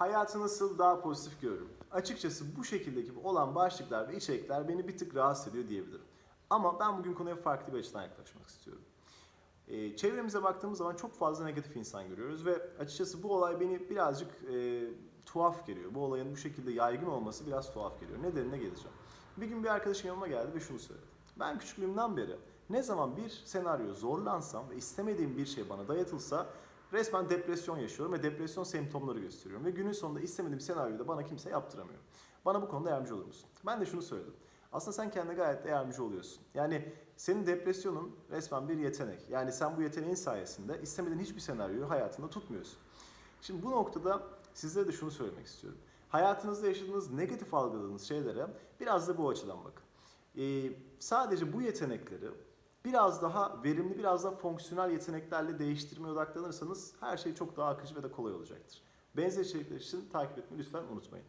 Hayatı nasıl daha pozitif görürüm? Açıkçası bu şekildeki olan başlıklar ve içerikler beni bir tık rahatsız ediyor diyebilirim. Ama ben bugün konuya farklı bir açıdan yaklaşmak istiyorum. Ee, çevremize baktığımız zaman çok fazla negatif insan görüyoruz ve açıkçası bu olay beni birazcık e, tuhaf geliyor. Bu olayın bu şekilde yaygın olması biraz tuhaf geliyor. Nedenine geleceğim. Bir gün bir arkadaşım yanıma geldi ve şunu söyledi. Ben küçüklüğümden beri ne zaman bir senaryo zorlansam ve istemediğim bir şey bana dayatılsa resmen depresyon yaşıyorum ve depresyon semptomları gösteriyorum. Ve günün sonunda istemediğim senaryoyu da bana kimse yaptıramıyor. Bana bu konuda yardımcı olur musun? Ben de şunu söyledim. Aslında sen kendine gayet de yardımcı oluyorsun. Yani senin depresyonun resmen bir yetenek. Yani sen bu yeteneğin sayesinde istemediğin hiçbir senaryoyu hayatında tutmuyorsun. Şimdi bu noktada sizlere de şunu söylemek istiyorum. Hayatınızda yaşadığınız negatif algıladığınız şeylere biraz da bu açıdan bakın. Ee, sadece bu yetenekleri biraz daha verimli, biraz daha fonksiyonel yeteneklerle değiştirmeye odaklanırsanız her şey çok daha akıcı ve de kolay olacaktır. Benzer içerikler için takip etmeyi lütfen unutmayın.